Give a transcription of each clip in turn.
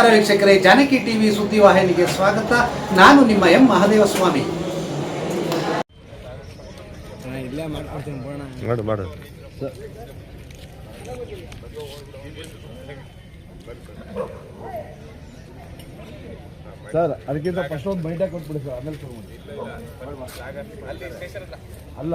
ನಮಸ್ಕಾರ ವೀಕ್ಷಕರೇ ಜಾನಕಿ ಟಿವಿ ಸುದ್ದಿವಾಹಿನಿಗೆ ಸ್ವಾಗತ. ನಾನು ನಿಮ್ಮ ಎಂ. ಮಹಾದೇವ ಸ್ವಾಮಿ ಮಾಡು ಮಾಡು. ಸರ್ ಅದಕ್ಕಿಂತ ಫಸ್ಟ್ ಒಂದು ಬೈಂಡೆ ಕೊಟ್ಬಿಡಿ ಸರ್ ಆಮೇಲೆ ಶುರು ಮಾಡಿ. ಅಲ್ಲ.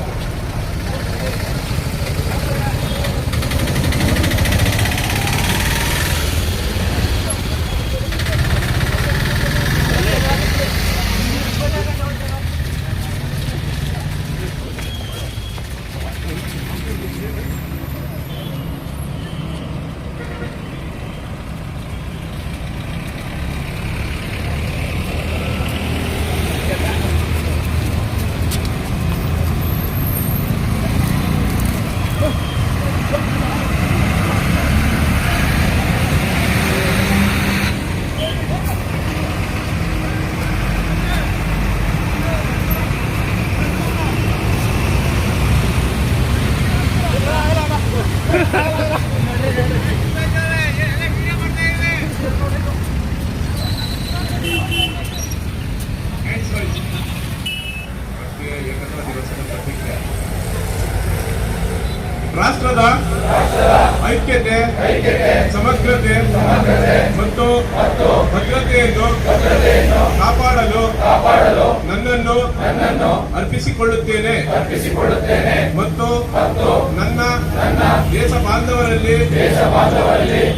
ರಾಷ್ಟ್ರದ ಐಕ್ಯತೆ ಸಮಗ್ರತೆ ಮತ್ತು ಭದ್ರತೆಯನ್ನು ಕಾಪಾಡಲು ನನ್ನನ್ನು ಅರ್ಪಿಸಿಕೊಳ್ಳುತ್ತೇನೆ. ಮತ್ತು ನನ್ನ ದೇಶ ಬಾಂಧವರಲ್ಲಿ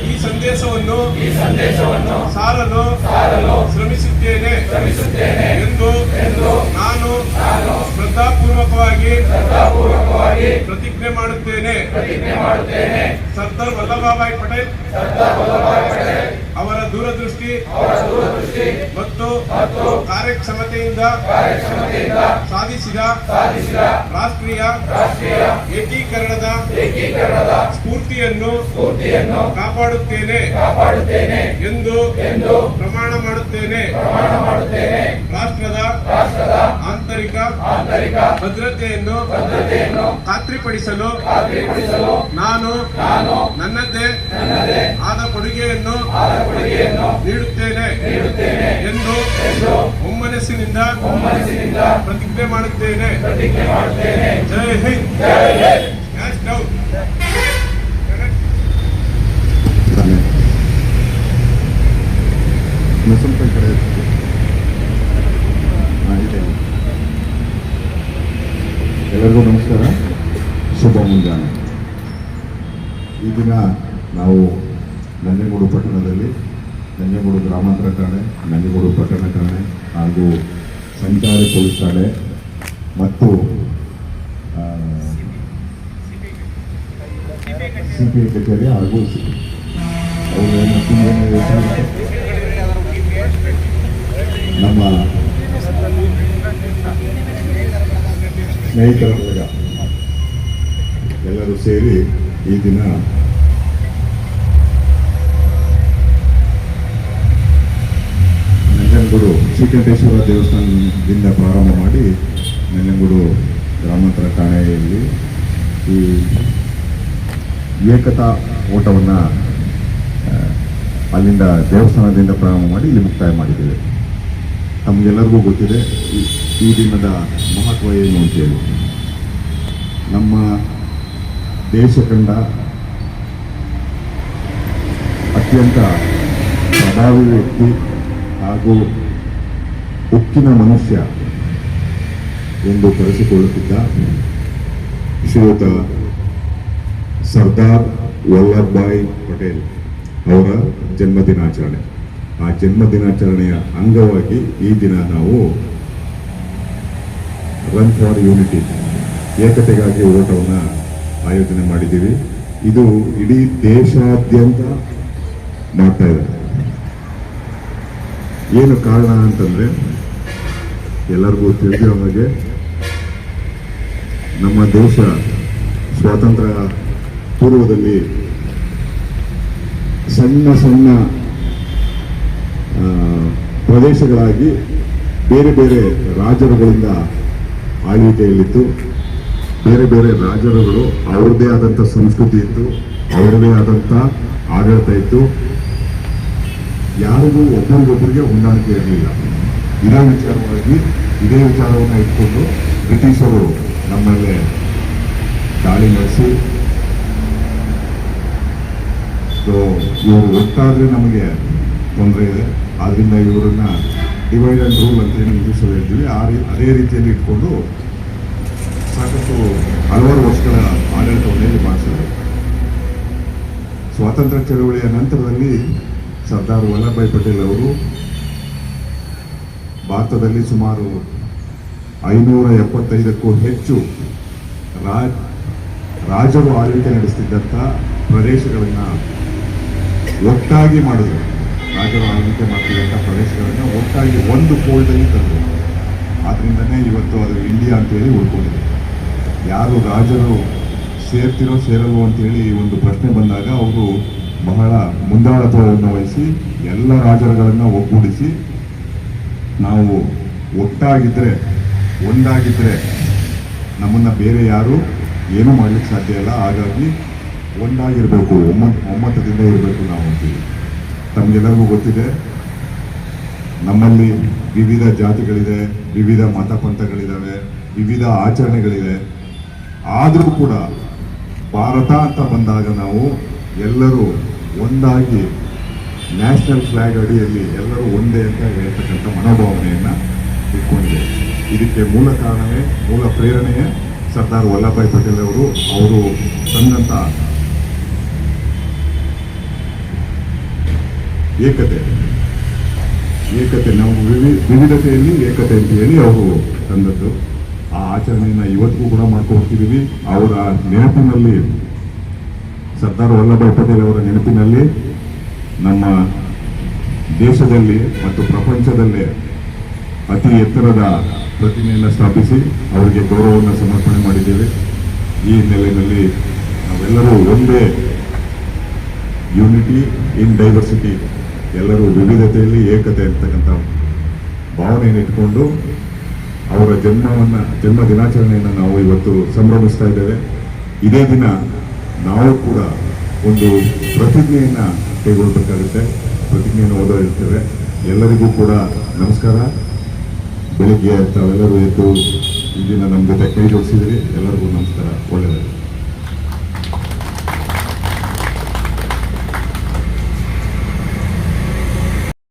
ಈ ಸಂದೇಶವನ್ನು ಸಾರಲು ಶ್ರಮಿಸುತ್ತೇನೆ ಎಂದು ಶ್ರದ್ಧಾಪೂರ್ವಕವಾಗಿ ಪ್ರತಿಜ್ಞೆ ಮಾಡುತ್ತೇನೆ. ಮಾಡುತ್ತೇನೆ. ಸರ್ದಾರ್ ವಲ್ಲಭಭಾಯಿ ಪಟೇಲ್ ಅವರ ದೂರದೃಷ್ಟಿ ಮತ್ತು ಕಾರ್ಯಕ್ಷಮತೆಯಿಂದ ಸಾಧಿಸಿದ ರಾಷ್ಟ್ರೀಯ ಏಕೀಕರಣದ ಸ್ಫೂರ್ತಿಯನ್ನು ಕಾಪಾಡುತ್ತೇನೆ ಎಂದು ಪ್ರಮಾಣ ಮಾಡುತ್ತೇನೆ ರಾಷ್ಟ್ರದ ಆಂತರಿಕ ಭದ್ರತೆಯನ್ನು ಖಾತ್ರಿಪಡಿಸಲು ನಾನು ನನ್ನದೇ ಆದ ಕೊಡುಗೆಯನ್ನು ನೀಡುತ್ತೇನೆ ಎಂದು ಒಮ್ಮನಸ್ಸಿನಿಂದ ಪ್ರತಿಜ್ಞೆ ಮಾಡುತ್ತೇನೆ. ಜೈ ಹಿಂದ್ Yes, no. ಇನ್ನು ಸ್ವಲ್ಪ ಈ ಕಡೆ ಹಾಂ ಇದೆ ಎಲ್ಲರಿಗೂ ನಮಸ್ಕಾರ ಶುಭ ಮುಂಜಾನೆ ಈ ದಿನ ನಾವು ನಂಜನಗೂಡು ಪಟ್ಟಣದಲ್ಲಿ ನಂಜನಗೂಡು ಗ್ರಾಮಾಂತರ ಠಾಣೆ, ನಂಜನಗೂಡು ಪಟ್ಟಣ ಠಾಣೆ ಹಾಗೂ ಸಂಚಾರಿ ಪೊಲೀಸ್ ಠಾಣೆ ಮತ್ತು ಸಿ ಪಿ ಐ ಕಚೇರಿ ಹಾಗೂ ನಮ್ಮ ಸ್ನೇಹಿತರ ಎಲ್ಲರೂ ಸೇರಿ ಈ ದಿನ ನಂಜನಗೂಡು ಶ್ರೀಕಂಠೇಶ್ವರ ದೇವಸ್ಥಾನದಿಂದ ಪ್ರಾರಂಭ ಮಾಡಿ ನೆಲ್ಲಂಗೂಡು ಗ್ರಾಮಾಂತರ ಠಾಣೆಯಲ್ಲಿ ಈ ಏಕತಾ ಓಟವನ್ನು ಅಲ್ಲಿಂದ ದೇವಸ್ಥಾನದಿಂದ ಪ್ರಾರಂಭ ಮಾಡಿ ಇಲ್ಲಿ ಮುಕ್ತಾಯ ಮಾಡಿದ್ದೇವೆ. ತಮಗೆಲ್ಲರಿಗೂ ಗೊತ್ತಿದೆ ಈ- ಈ ದಿನದ ಮಹತ್ವ ಏನು ಅಂತೇಳಿ ನಮ್ಮ ದೇಶ ಕಂಡ ಅತ್ಯಂತ ಪ್ರಭಾವಿ ವ್ಯಕ್ತಿ ಹಾಗೂ ಉಕ್ಕಿನ ಮನುಷ್ಯ ಎಂದು ಕರೆಸಿಕೊಳ್ಳುತ್ತಿದ್ದ ಶ್ರೀಯುತ ಸರ್ದಾರ್ ವಲ್ಲಭಭಾಯಿ ಪಟೇಲ್ ಅವರ ಜನ್ಮದಿನಾಚರಣೆ. ಆ ಜನ್ಮದಿನಾಚರಣೆಯ ಅಂಗವಾಗಿ ಈ ದಿನ ನಾವು ರನ್ ಫಾರ್ ಯೂನಿಟಿ ಏಕತೆಗಾಗಿ ಓಟವನ್ನು ಆಯೋಜನೆ ಮಾಡಿದ್ದೀವಿ. ಇದು ಇಡೀ ದೇಶಾದ್ಯಂತ ಮಾಡ್ತಾ ಇದೆ ಏನು ಕಾರಣ ಅಂತಂದ್ರೆ ಎಲ್ಲರಿಗೂ ತಿಳಿದಿರೋ ಹಾಗೆ ನಮ್ಮ ದೇಶ ಸ್ವಾತಂತ್ರ್ಯ ಪೂರ್ವದಲ್ಲಿ ಸಣ್ಣ ಸಣ್ಣ ಪ್ರದೇಶಗಳಾಗಿ ಬೇರೆ ಬೇರೆ ರಾಜರುಗಳಿಂದ ಆಳ್ವಿಕೆಯಲ್ಲಿತ್ತು. ಬೇರೆ ಬೇರೆ ರಾಜರುಗಳು ಅವ್ರದ್ದೇ ಆದಂಥ ಸಂಸ್ಕೃತಿ ಇತ್ತು ಅವರದೇ ಆದಂಥ ಆಡಳಿತ ಇತ್ತು. ಯಾರಿಗೂ ಒಬ್ಬರಿಗೊಬ್ಬರಿಗೆ ಹೊಂದಾಣಿಕೆ ಇರಲಿಲ್ಲ. ಇದೇ ವಿಚಾರವಾಗಿ, ಇದೇ ವಿಚಾರವನ್ನು ಇಟ್ಕೊಂಡು ಬ್ರಿಟಿಷರು ನಮ್ಮ ಮೇಲೆ ದಾಳಿ ನಡೆಸಿ ಸೊ ಇವರು ಒಟ್ಟಾದ್ರೆ ನಮಗೆ ತೊಂದರೆ ಇದೆ. ಆದ್ರಿಂದ ಇವರನ್ನ ಡಿವೈಡ್ ಅಂಡ್ ರೂಲ್ ಅಂತ ಏನು ಇಂಗ್ಲೀಷಲ್ಲಿ ಹೇಳ್ತೀವಿ. ಆ ರೀ, ಅದೇ ರೀತಿಯಲ್ಲಿ ಇಟ್ಕೊಂಡು ಸಾಕಷ್ಟು ಹಲವಾರು ವರ್ಷಗಳ ಆಡಳಿತವನ್ನು ಇಲ್ಲಿ ಮಾಡಿಸಿದ್ದಾರೆ. ಸ್ವಾತಂತ್ರ್ಯ ಚಳವಳಿಯ ನಂತರದಲ್ಲಿ ಸರ್ದಾರ್ ವಲ್ಲಭಭಾಯಿ ಪಟೇಲ್ ಅವರು ಭಾರತದಲ್ಲಿ ಸುಮಾರು ಐನೂರ ಎಪ್ಪತ್ತೈದಕ್ಕೂ ಹೆಚ್ಚು ರಾಜ್, ರಾಜರು ಆಳ್ವಿಕೆ ನಡೆಸ್ತಿದ್ದಂಥ ಪ್ರದೇಶಗಳನ್ನು ಒಟ್ಟಾಗಿ ಮಾಡಿದ್ರು. ರಾಜರು ಆಳ್ವಿಕೆ ಮಾಡ್ತಿದ್ದಂಥ ಪ್ರದೇಶಗಳನ್ನು ಒಟ್ಟಾಗಿ ಒಂದು ಫೋಲ್ಡಲ್ಲಿ ತಂದರು. ಆದ್ರಿಂದನೇ ಇವತ್ತು ಅದು ಇಂಡಿಯಾ ಅಂತೇಳಿ ಉಳ್ಕೊಂಡಿದೆ. ಯಾರು ರಾಜರು ಸೇರ್ತಿರೋ, ಸೇರಲ್ವೋ ಅಂತೇಳಿ ಒಂದು ಪ್ರಶ್ನೆ ಬಂದಾಗ ಅವರು ಬಹಳ ಮುಂದಾಳತ್ವವನ್ನು ವಹಿಸಿ ಎಲ್ಲ ರಾಜರುಗಳನ್ನು ಒಗ್ಗೂಡಿಸಿ ನಾವು ಒಟ್ಟಾಗಿದ್ದರೆ ಒಂದಾಗಿದ್ದರೆ ನಮ್ಮನ್ನು ಬೇರೆ ಯಾರು ಏನೂ ಮಾಡ್ಲಿಕ್ಕೆ ಸಾಧ್ಯ ಇಲ್ಲ. ಹಾಗಾಗಿ ಒಂದಾಗಿರಬೇಕು ಒಮ್ಮತ್ ಒಮ್ಮತದಿಂದ ಇರಬೇಕು ನಾವು ಅಂತೀವಿ. ತಮಗೆಲ್ಲರಿಗೂ ಗೊತ್ತಿದೆ, ನಮ್ಮಲ್ಲಿ ವಿವಿಧ ಜಾತಿಗಳಿದೆ, ವಿವಿಧ ಮತ ಪಂಥಗಳಿದ್ದಾವೆ ವಿವಿಧ ಆಚರಣೆಗಳಿದೆ ಆದರೂ ಕೂಡ ಭಾರತ ಅಂತ ಬಂದಾಗ ನಾವು ಎಲ್ಲರೂ ಒಂದಾಗಿ ನ್ಯಾಷನಲ್ ಫ್ಲ್ಯಾಗ್ ಅಡಿಯಲ್ಲಿ ಎಲ್ಲರೂ ಒಂದೇ ಅಂತ ಹೇಳ್ತಕ್ಕಂಥ ಮನೋಭಾವನೆಯನ್ನು ಇಟ್ಕೊಂಡಿದೆ. ಇದಕ್ಕೆ ಮೂಲ ಕಾರಣವೇ, ಮೂಲ ಪ್ರೇರಣೆಯೇ ಸರ್ದಾರ್ ವಲ್ಲಭಭಾಯಿ ಪಟೇಲ್ ಅವರು ಅವರು ತಂದಂಥ ಏಕತೆ. ಏಕತೆ ನಾವು ವಿವಿ- ವಿವಿಧತೆಯಲ್ಲಿ ಏಕತೆ ಅಂತ ಹೇಳಿ ಅವರು ತಂದದ್ದು. ಆ ಆಚರಣೆಯನ್ನು ಇವತ್ತಿಗೂ ಕೂಡ ಮಾಡ್ಕೊಂಡು ಹೋಗ್ತಿದ್ದೀವಿ ಅವರ ನೆನಪಿನಲ್ಲಿ ಸರ್ದಾರ್ ವಲ್ಲಭಾಯ್ ಪಟೇಲ್ ಅವರ ನೆನಪಿನಲ್ಲಿ ನಮ್ಮ ದೇಶದಲ್ಲಿ ಮತ್ತು ಪ್ರಪಂಚದಲ್ಲೇ ಅತಿ ಎತ್ತರದ ಪ್ರತಿಮೆಯನ್ನು ಸ್ಥಾಪಿಸಿ ಅವರಿಗೆ ಗೌರವವನ್ನು ಸಮರ್ಪಣೆ ಮಾಡಿದ್ದೇವೆ. ಈ ಹಿನ್ನೆಲೆಯಲ್ಲಿ ನಾವೆಲ್ಲರೂ ಒಂದೇ ಯೂನಿಟಿ ಇನ್ ಡೈವರ್ಸಿಟಿ ಎಲ್ಲರೂ ವಿವಿಧತೆಯಲ್ಲಿ ಏಕತೆ ಅಂತಕ್ಕಂಥ ಭಾವನೆಯನ್ನು ಇಟ್ಕೊಂಡು ಅವರ ಜನ್ಮವನ್ನು, ಜನ್ಮ ದಿನಾಚರಣೆಯನ್ನು ನಾವು ಇವತ್ತು ಸಂಭ್ರಮಿಸ್ತಾ ಇದ್ದೇವೆ. ಇದೇ ದಿನ ನಾವು ಕೂಡ ಒಂದು ಪ್ರತಿಜ್ಞೆಯನ್ನು ಕೈಗೊಳ್ಳಬೇಕಾಗುತ್ತೆ ಪ್ರತಿಜ್ಞೆಯನ್ನು ಓದೋ ಇರ್ತೇವೆ. ಎಲ್ಲರಿಗೂ ಕೂಡ ನಮಸ್ಕಾರ. ಬೆಳಿಗ್ಗೆ ತಾವೆಲ್ಲರೂ ಎದ್ದು ಇಂದಿನ ದಿನ ನಮ್ಮ ಜೊತೆ ಕೈ ಜೋಡಿಸಿದ್ರಿ. ಎಲ್ಲರಿಗೂ ನಮಸ್ಕಾರ.